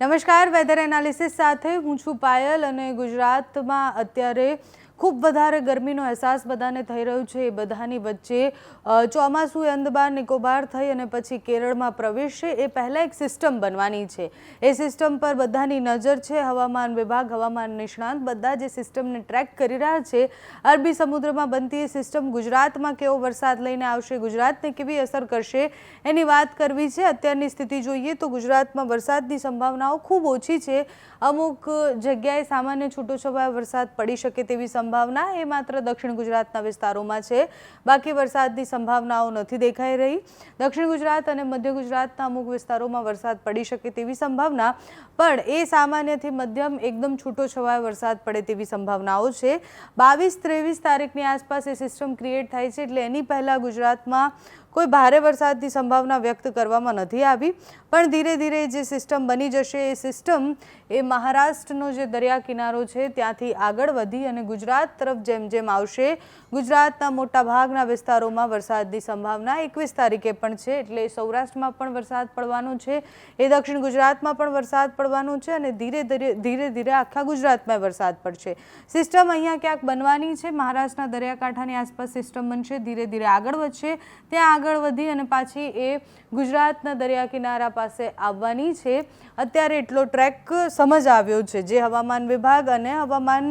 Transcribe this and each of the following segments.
નમસ્કાર weather analysis સાથે હું છું પાયલ અને ગુજરાતમાં અત્યારે ખૂબ વધારે ગરમીનો અહેસાસ બધાને થઈ રહ્યો છે. એ બધાની વચ્ચે ચોમાસું અંદબાર નિકોબાર થઈ અને પછી કેરળમાં પ્રવેશશે એ પહેલાં એક સિસ્ટમ બનવાની છે. એ સિસ્ટમ પર બધાની નજર છે. હવામાન વિભાગ, હવામાન નિષ્ણાંત બધા જે સિસ્ટમને ટ્રેક કરી રહ્યા છે. અરબી સમુદ્રમાં બનતી એ સિસ્ટમ ગુજરાતમાં કેવો વરસાદ લઈને આવશે, ગુજરાતને કેવી અસર કરશે એની વાત કરવી છે. અત્યારની સ્થિતિ જોઈએ તો ગુજરાતમાં વરસાદની સંભાવનાઓ ખૂબ ઓછી છે. અમુક જગ્યાએ સામાન્ય છૂટોછવાયો વરસાદ પડી શકે તેવી સંભાવના એ માત્ર દક્ષિણ ગુજરાતના વિસ્તારોમાં છે. બાકી વરસાદની સંભાવનાઓ નથી દેખાઈ રહી. દક્ષિણ ગુજરાત અને મધ્ય ગુજરાતના અમુક વિસ્તારોમાં વરસાદ પડી શકે તેવી સંભાવના, પણ એ સામાન્યથી મધ્યમ એકદમ છૂટો છવાય વરસાદ પડે તેવી સંભાવનાઓ છે. બાવીસ ત્રેવીસ તારીખની આસપાસ એ સિસ્ટમ ક્રિએટ થાય છે એટલે એની પહેલાં ગુજરાતમાં કોઈ ભારે વરસાદની સંભાવના વ્યક્ત કરવામાં નથી આવી, પણ ધીરે ધીરે જે સિસ્ટમ બની જશે, એ સિસ્ટમ એ મહારાષ્ટ્રનો જે દરિયા કિનારો છે, ત્યાંથી આગળ વધી અને ગુજરાત તરફ જેમ જેમ આવશે, ગુજરાતના મોટા ભાગના વિસ્તારોમાં વરસાદની સંભાવના એકવીસ તારીખે પણ છે, એટલે સૌરાષ્ટ્રમાં પણ વરસાદ પડવાનો છે, એ દક્ષિણ ગુજરાતમાં પણ વરસાદ પડવાનો છે અને ધીરે ધીરે ધીરે ધીરે આખા ગુજરાતમાં વરસાદ પડશે. સિસ્ટમ અહીંયા ક્યાંક બનવાની છે, મહારાષ્ટ્રના દરિયાકાંઠાની આસપાસ સિસ્ટમ બનશે, ધીરે ધીરે આગળ વધશે, ત્યાં આગળ વધી અને પાછી એ ગુજરાતના દરિયા કિનારા પાસે આવવાની છે. અત્યારે એટલો ટ્રેક સમજ આવ્યો છે જે હવામાન વિભાગ અને હવામાન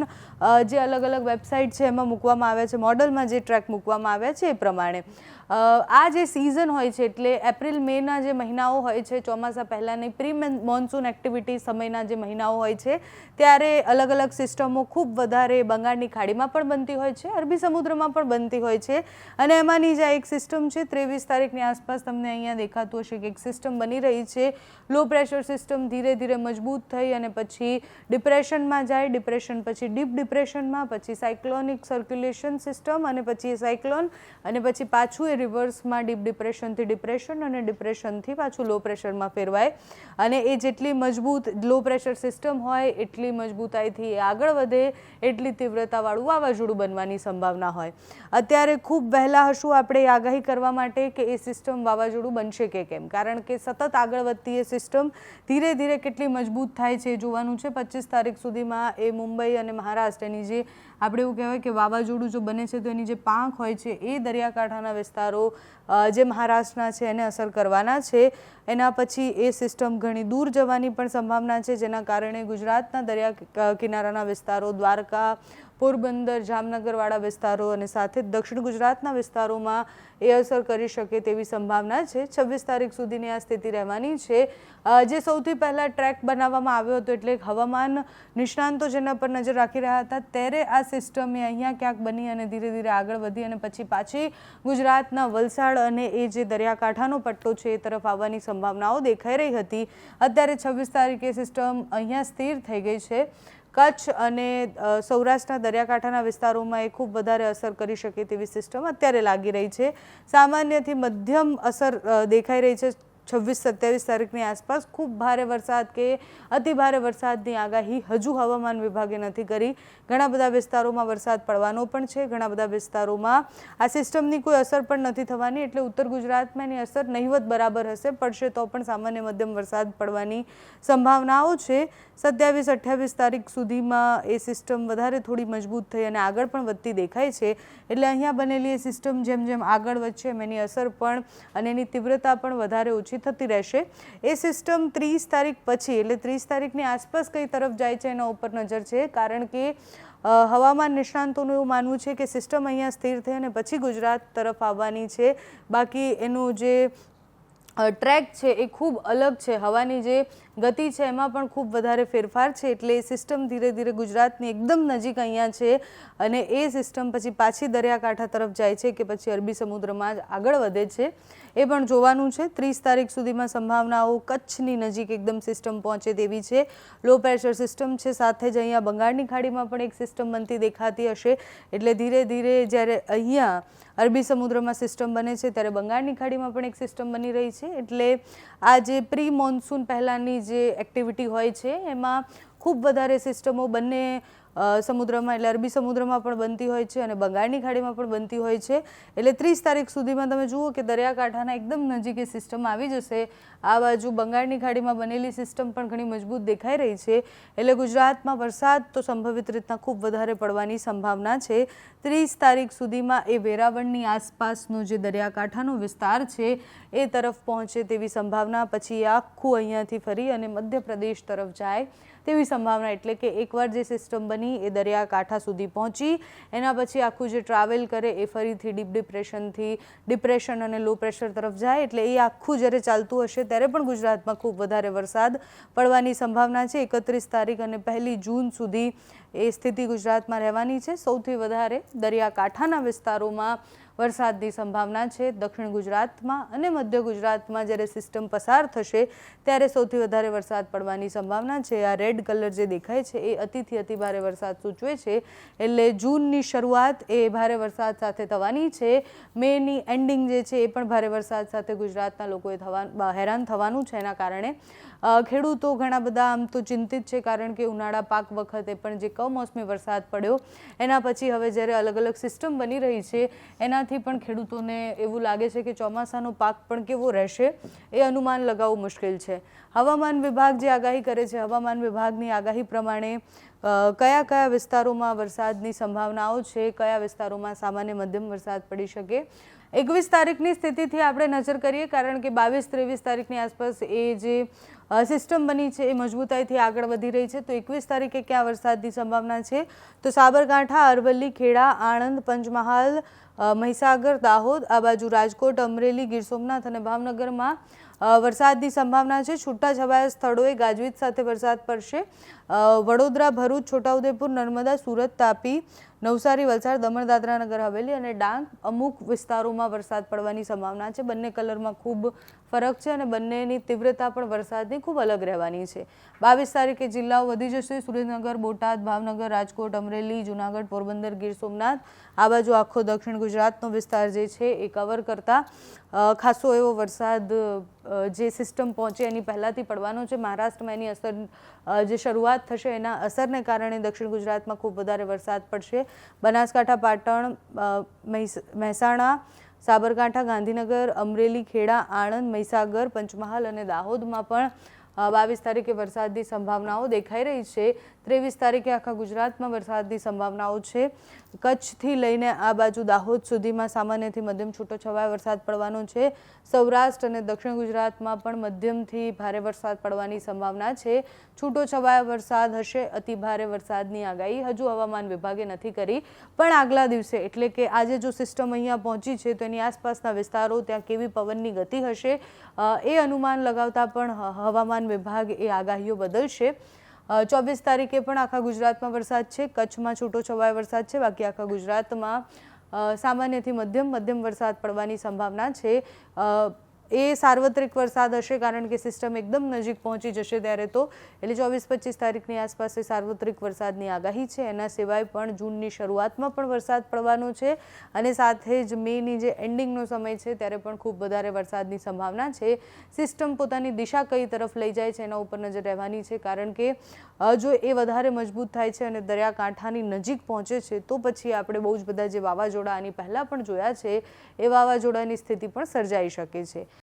જે અલગ અલગ વેબસાઇટ છે એમાં મૂકવામાં આવ્યા છે, મોડલમાં જે ટ્રેક મૂકવામાં આવ્યા છે એ પ્રમાણે. આ જે સિઝન હોય છે, એટલે એપ્રિલ, મેના જે મહિનાઓ હોય છે, ચોમાસા પહેલાંની પ્રી મોન્સૂન એક્ટિવિટી સમયના જે મહિનાઓ હોય છે, ત્યારે અલગ અલગ સિસ્ટમો ખૂબ વધારે બંગાળની ખાડીમાં પણ બનતી હોય છે, અરબી સમુદ્રમાં પણ બનતી હોય છે. અને એમાંની જે આ એક સિસ્ટમ છે, ત્રેવીસ તારીખની આસપાસ તમને અહીંયા દેખાતું હશે કે એક સિસ્ટમ બની રહી છે. લો પ્રેશર સિસ્ટમ ધીરે ધીરે મજબૂત થઈ અને પછી ડિપ્રેશનમાં જાય ડિપ્રેશન પછી ડીપ ડિપ્રેશનમાં પછી સાયક્લોનિક સર્ક્યુલેશન સિસ્ટમ અને પછી સાયક્લોન અને પછી પાછું રિવર્સમાં ડીપ ડિપ્રેશનથી ડિપ્રેશન અને ડિપ્રેશનથી પાછું લો પ્રેશરમાં ફેરવાય. અને એ જેટલી મજબૂત લો પ્રેશર સિસ્ટમ હોય, એટલી મજબૂતાઈથી એ આગળ વધે, એટલી તીવ્રતાવાળું વાવાઝોડું બનવાની સંભાવના હોય. અત્યારે ખૂબ વહેલા હશું આપણે આગાહી કરવા માટે કે એ સિસ્ટમ વાવાઝોડું બનશે કે કેમ? કારણ કે સતત આગળ વધતી એ સિસ્ટમ ધીરે ધીરે કેટલી મજબૂત થાય છે જોવાનું છે. પચીસ તારીખ સુધીમાં એ મુંબઈ અને મહારાષ્ટ્રની જે આપણે એવું કહેવાય કે વાવાઝોડું જો બને છે, તો એની જે પાંખ હોય છે, એ દરિયાકાંઠાના વિસ્તારો અ, જે મહારાષ્ટ્રના છે એને અસર કરવાના છે. એના પછી એ સિસ્ટમ ઘણી દૂર જવાની પણ સંભાવના છે જેના કારણે ગુજરાતના દરિયા કિનારાના વિસ્તારો દ્વારકા પોરબંદર, જામનગરવાળા વિસ્તારો અને સાથે દક્ષિણ ગુજરાતના વિસ્તારોમાં એ અસર કરી શકે તેવી સંભાવના છે. છવ્વીસ તારીખ સુધીની આ સ્થિતિ રહેવાની છે. જે સૌથી પહેલાં ટ્રેક બનાવવામાં આવ્યો હતો એટલે હવામાન નિષ્ણાંતો જેના પર નજર રાખી રહ્યા હતા, ત્યારે આ સિસ્ટમ એ અહીંયા ક્યાંક બની અને ધીરે ધીરે આગળ વધી અને પછી પાછી ગુજરાતના વલસાડ અને એ જે દરિયાકાંઠાનો પટ્ટો છે એ તરફ આવવાની સંભાવનાઓ દેખાઈ રહી હતી. અત્યારે છવ્વીસ તારીખે સિસ્ટમ અહીંયા સ્થિર થઈ ગઈ છે. કચ્છ અને સૌરાષ્ટ્રના દરિયાકાંઠાના વિસ્તારોમાં એ ખૂબ વધારે અસર કરી શકે તેવી સિસ્ટમ અત્યારે લાગી રહી છે. સામાન્યથી મધ્યમ અસર દેખાઈ રહી છે છવ્વીસ સત્યાવીસ તારીખની આસપાસ ખૂબ ભારે વરસાદ કે અતિ ભારે વરસાદની આગાહી હજુ હવામાન વિભાગે નથી કરી. ઘણા બધા વિસ્તારોમાં વરસાદ પડવાનો પણ છે. ઘણા બધા વિસ્તારોમાં આ સિસ્ટમની કોઈ અસર પણ નથી થવાની, એટલે ઉત્તર ગુજરાતમાં એની અસર નહીવત બરાબર હશે. પડશે તો પણ સામાન્ય મધ્યમ વરસાદ પડવાની સંભાવનાઓ છે. સત્યાવીસ, અઠ્યાવીસ તારીખ સુધીમાં એ સિસ્ટમ વધારે થોડી મજબૂત થઈ અને આગળ પણ વધતી દેખાય છે. એટલે અહીંયા બનેલી એ સિસ્ટમ જેમ જેમ આગળ વધશે, એમ એની અસર પણ અને એની તીવ્રતા પણ વધારે ઓછી થતી રહેશે. એ સિસ્ટમ ત્રીસ તારીખ પછી, એટલે ત્રીસ તારીખની આસપાસ કઈ તરફ જાય છે એના ઉપર નજર છે. કારણ કે હવામાન નિષ્ણાંતોનું એવું માનવું છે કે સિસ્ટમ અહીંયા સ્થિર થઈ અને પછી ગુજરાત તરફ આવવાની છે. બાકી એનું જે ટ્રેક છે એ ખૂબ અલગ છે. હવાની જે ગતિ છે એમાં પણ ખૂબ વધારે ફેરફાર છે. એટલે એ સિસ્ટમ ધીરે ધીરે ગુજરાતની એકદમ નજીક અહીંયા છે અને એ સિસ્ટમ પછી પાછી દરિયાકાંઠા તરફ જાય છે કે પછી અરબી સમુદ્રમાં જ આગળ વધે છે. એ પણ જોવાનું છે. ત્રીસ તારીખ સુધીમાં સંભાવનાઓ કચ્છની નજીક એકદમ સિસ્ટમ પહોંચે તેવી છે. લો પ્રેશર સિસ્ટમ છે. સાથે જ અહીંયા બંગાળની ખાડીમાં પણ એક સિસ્ટમ બનતી દેખાતી હશે. એટલે ધીરે ધીરે જ્યારે અહીંયા અરબી સમુદ્રમાં સિસ્ટમ બને છે, ત્યારે બંગાળની ખાડીમાં પણ એક સિસ્ટમ બની રહી છે. એટલે આ જે પ્રી મોન્સૂન પહેલાંની જે એક્ટિવિટી હોય છે, એમાં ખૂબ વધારે સિસ્ટમો બંને સમુદ્રમાં એટલે અરબી સમુદ્રમાં પણ બનતી હોય છે અને બંગાળની ખાડીમાં પણ બનતી હોય છે. એટલે ત્રીસ તારીખ સુધીમાં તમે જુઓ કે દરિયાકાંઠાના એકદમ નજીક એ સિસ્ટમ આવી જશે. આ બાજુ બંગાળની ખાડીમાં બનેલી સિસ્ટમ પણ ઘણી મજબૂત દેખાઈ રહી છે. એટલે ગુજરાતમાં વરસાદ તો સંભવિત રીતના ખૂબ વધારે પડવાની સંભાવના છે. ત્રીસ તારીખ સુધીમાં એ વેરાવળની આસપાસનો જે દરિયાકાંઠાનો વિસ્તાર છે, એ તરફ પહોંચે તેવી સંભાવના. પછી આખું અહીંયાથી ફરી અને મધ્યપ્રદેશ તરફ જાય તેવી સંભાવના. એટલે કે એકવાર જે સિસ્ટમ બની એ દરિયાકાંઠા સુધી પહોંચી. એના પછી આખું જે ટ્રાવેલ કરે એ ફરીથી ડીપ ડિપ્રેશનથી ડિપ્રેશન અને લો પ્રેશર તરફ જાય એટલે એ આખું જ્યારે ચાલતું હશે ત્યારે પણ ગુજરાતમાં ખૂબ વધારે વરસાદ પડવાની સંભાવના છે. એકત્રીસ તારીખ અને પહેલી જૂન સુધી એ સ્થિતિ ગુજરાતમાં રહેવાની છે. સૌથી વધારે દરિયાકાંઠાના વિસ્તારોમાં વરસાદની સંભાવના છે. દક્ષિણ ગુજરાતમાં અને મધ્ય ગુજરાતમાં જ્યારે સિસ્ટમ પસાર થશે ત્યારે સૌથી વધારે વરસાદ પડવાની સંભાવના છે. આ રેડ કલર જે દેખાય છે એ અતિથી અતિ ભારે વરસાદ સૂચવે છે. એટલે જૂનની શરૂઆત એ ભારે વરસાદ સાથે થવાની છે. મેની એન્ડિંગ જે છે એ પણ ભારે વરસાદ સાથે ગુજરાતના લોકોએ થવા હેરાન થવાનું છે. એના કારણે ખેડૂતો ઘણા બધા આમ તો ચિંતિત છે કારણ કે ઉનાળા પાક વખતે પણ જે કમોસમી વરસાદ પડ્યો. એના પછી હવે જ્યારે અલગ અલગ સિસ્ટમ બની રહી છે, એનાથી પણ ખેડૂતોને એવું લાગે છે કે ચોમાસાનો પાક પણ કેવો રહેશે એ અનુમાન લગાવવું મુશ્કેલ છે. હવામાન વિભાગ જે આગાહી કરે છે, હવામાન વિભાગની આગાહી પ્રમાણે કયા કયા વિસ્તારોમાં વરસાદની સંભાવનાઓ છે? કયા વિસ્તારોમાં સામાન્ય મધ્યમ વરસાદ પડી શકે? એકવીસ તારીખની સ્થિતિથી આપણે નજર કરીએ, કારણ કે બાવીસ ત્રેવીસ તારીખની આસપાસ એ જે સિસ્ટમ બની છે, એ મજબૂતાઈથી આગળ વધી રહી છે. તો એકવીસ તારીખે ક્યાં વરસાદની સંભાવના છે? તો સાબરકાંઠા, અરવલ્લી, ખેડા, આણંદ, પંચમહાલ મહીસાગર, દાહોદ, આ બાજુ રાજકોટ, અમરેલી, ગીર સોમનાથ અને ભાવનગરમાં વરસાદની સંભાવના છે. છૂટાછવાયા સ્થળોએ ગાજવીજ સાથે વરસાદ પડશે. વડોદરા, ભરૂચ, છોટાઉદેપુર, નર્મદા, સુરત તાપી નવસારી, વલસાડ, દમણ, દાદરા નગર, હવેલી અને ડાંગ અમુક વિસ્તારોમાં વરસાદ પડવાની સંભાવના છે. બંને કલરમાં ખૂબ ફરક છે અને બંનેની તીવ્રતા પણ વરસાદની ખૂબ અલગ રહેવાની છે. બાવીસ તારીખે જિલ્લાઓ વધી જશે. સુરેન્દ્રનગર, બોટાદ, ભાવનગર, રાજકોટ, અમરેલી, જુનાગઢ, પોરબંદર, ગીર સોમનાથ, આ બાજુ આખો દક્ષિણ ગુજરાતનો વિસ્તાર જે છે એ કવર કરતા ખાસો એવો વરસાદ જે સિસ્ટમ પહોંચે એની પહેલાંથી પડવાનો છે. મહારાષ્ટ્રમાં એની અસર જે શરૂઆત થશે એના અસરને કારણે દક્ષિણ ગુજરાતમાં ખૂબ વધારે વરસાદ પડશે. બનાસકાંઠા પાટણ અ, મહીસ- મહેસાણા સાબરકાંઠા ગાંધીનગર અમરેલી ખેડા આણંદ મહીસાગર પંચમહાલ અને દાહોદમાં પણ બાવીસ તારીખે વરસાદની સંભાવનાઓ દેખાઈ રહી છે. ત્રેવીસ તારીખે આખા ગુજરાતમાં વરસાદની સંભાવનાઓ છે. કચ્છથી લઈને આ બાજુ દાહોદ સુધીમાં સામાન્યથી મધ્યમ છૂટોછવાયો વરસાદ પડવાનો છે. સૌરાષ્ટ્ર અને દક્ષિણ ગુજરાતમાં પણ મધ્યમથી ભારે વરસાદ પડવાની સંભાવના છે. છૂટોછવાયો વરસાદ હશે, અતિ ભારે વરસાદની આગાહી હજુ હવામાન વિભાગે નથી કરી. પણ આગલા દિવસે, એટલે કે આજે જો સિસ્ટમ અહીંયા પહોંચી છે, તો એની આસપાસના વિસ્તારો, ત્યાં કેવી પવનની ગતિ હશે એ અનુમાન લગાવતા પણ હ- હવામાન વિભાગ એ આગાહીઓ બદલશે. ચોવીસ તારીખે પણ આખા ગુજરાતમાં વરસાદ છે. કચ્છમાં છૂટો છવાયો વરસાદ છે. બાકી આખા ગુજરાતમાં સામાન્યથી મધ્યમ મધ્યમ વરસાદ પડવાની સંભાવના છે. એ સાર્વત્રિક વરસાદ હશે કારણ કે સિસ્ટમ એકદમ નજીક પહોંચી જશે ત્યારે તો. એટલે ચોવીસ પચીસ તારીખની આસપાસ સાર્વત્રિક વરસાદની આગાહી છે. એના સિવાય પણ જૂનની શરૂઆતમાં પણ વરસાદ પડવાનો છે અને સાથે જ મેની જે એન્ડિંગનો સમય છે ત્યારે પણ ખૂબ વધારે વરસાદની સંભાવના છે. સિસ્ટમ પોતાની દિશા કઈ તરફ લઈ જાય છે એના ઉપર નજર રહેવાની છે કારણ કે જો એ વધારે મજબૂત થાય છે અને દરિયાકાંઠાની નજીક પહોંચે છે તો પછી આપણે બહુ જ બધા જે વાવાઝોડા આની પહેલાં પણ જોયા છે એ વાવાઝોડાની સ્થિતિ પણ સર્જાઈ શકે છે.